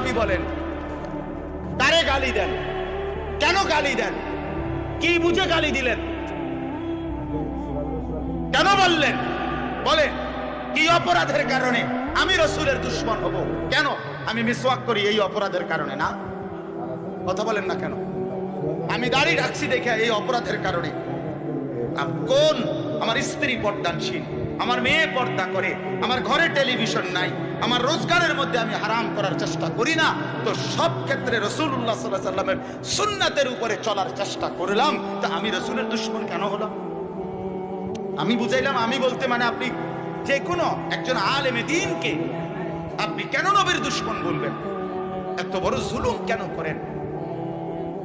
ওহাবি বলেন কারে গালি দেন। কেন গালি দেন? কি বুঝে গালি দিলেন? কেন বললেন? বলে কি অপরাধের কারণে আমি রসুলের দুশ্মন হব? কেন? আমি মিসওয়াক করি এই অপরাধের কারণে না? কথা বলেন না কেন? আমি দাড়ি রাখছি দেখে এই অপরাধের কারণে। কোন আমার স্ত্রী পর্দানশীল, আমার মেয়ে পর্দা করে, আমার ঘরে টেলিভিশন নাই, আমার রোজগারের মধ্যে আমি হারাম করার চেষ্টা করি না, তো সব ক্ষেত্রে রসুল্লাহ সাল্লাহ সাল্লামের সুন্নাতের উপরে চলার চেষ্টা করলাম, তা আমি রসুলের দুশ্মন কেন হলাম? আমি বুঝাইলাম, আমি বলতে মানে আপনি যে কোনো একজন আলেমে দিনকে আপনি কেন নবীর দুশ্মন বলবেন? এত বড় জুলুম কেন করেন?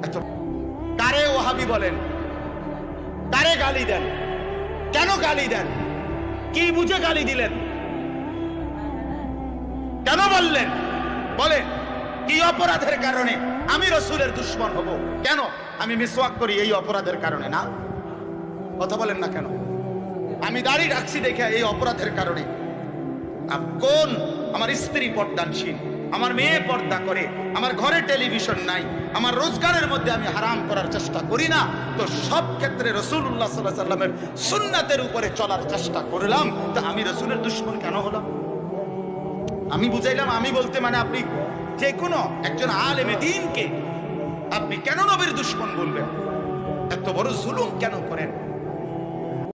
এত কারে ওহাবি বলেন, কারে গালি দেন? কেন গালি দেন? কি বুঝে গালি দিলেন? কেন বললেন? বলে কি অপরাধের কারণে আমি রসুলের দুশ্মন হব? কেন আমি মিসওয়াক করি এই অপরাধের কারণে না? কথা বলেন না কেন? আমি দাড়ি রাখছি দেখে এই অপরাধের কারণে। কোন? আমার স্ত্রী পর্দানশীল আমার মেয়ে পর্দা করে, আমার ঘরে টেলিভিশন নাই, আমার রোজগারের মধ্যে আমি হারাম করার চেষ্টা করি না, তো সব ক্ষেত্রে রসুল্লাহ সাল্লাহ সাল্লামের সুন্নাতের উপরে চলার চেষ্টা করলাম, তো আমি রসুলের দুশ্মন কেন হলাম? আমি বুঝাইলাম, আমি বলতে মানে আপনি যে কোনো একজন আলেমে দিনকে আপনি কেন নবীর দুশ্মন বলবেন? এত বড় জুলুম কেন করেন?